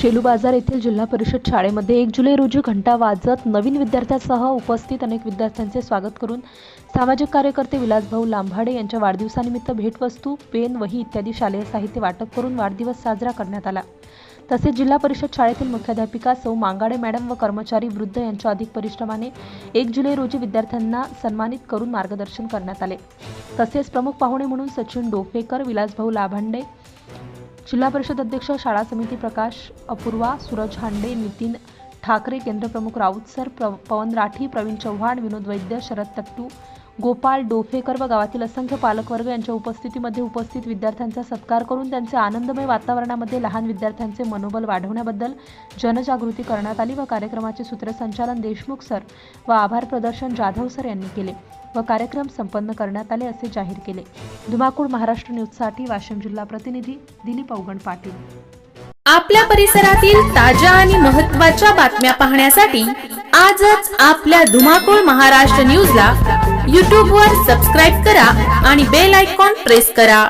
शेलू बाजार येथील जिल्हा परिषद शाळेमध्ये एक जुलै रोजी घंटा वाजत नवीन विद्यार्थ्यांसह उपस्थित अनेक विद्यार्थ्यांचे स्वागत करून सामाजिक कार्यकर्ते विलासभाऊ लांभाडे यांच्या वाढदिवसानिमित्त भेटवस्तू पेन वही इत्यादी शालेय साहित्य वाटप करून वाढदिवस साजरा करण्यात आला. तसेच जिल्हा परिषद शाळेतील मुख्याध्यापिका सौ मांगाडे मॅडम व कर्मचारी वृद्ध यांच्या अधिक परिश्रमाने एक जुलै रोजी विद्यार्थ्यांना सन्मानित करून मार्गदर्शन करण्यात आले. तसेच प्रमुख पाहुणे म्हणून सचिन डोफेकर विलासभाऊ लाभांडे जिल्हा परिषद अध्यक्ष शाळा समिती प्रकाश अपूर्वा सूरज हांडे नितीन ठाकरे केंद्रप्रमुख राऊत सर प्र पवन राठी प्रवीण चव्हाण विनोद वैद्य शरद तट्टू गोपाळ डोफेकर व गावातील असंख्य पालकवर्ग यांच्या उपस्थितीमध्ये उपस्थित विद्यार्थ्यांचा सत्कार करून त्यांचे आनंदमय वातावरणामध्ये लहान विद्यार्थ्यांचे मनोबल वाढवण्याबद्दल जनजागृती करण्यात आली व कार्यक्रमाचे सूत्रसंचालन देशमुख सर व आभार प्रदर्शन जाधव सर यांनी केले. व कार्यक्रम संपन्न करण्यात आले असे जाहीर केले. धुमाकूळ महाराष्ट्र न्यूजसाठी वाशिम जिल्हा प्रतिनिधी दिलीप अवगण पाटील. आपल्या परिसरातील ताज्या आणि महत्त्वाच्या बातम्या पाहण्यासाठी आजच आपल्या धुमाकूळ महाराष्ट्र न्यूजला यूट्यूबवर सबस्क्राईब करा आणि बेल आयकॉन प्रेस करा.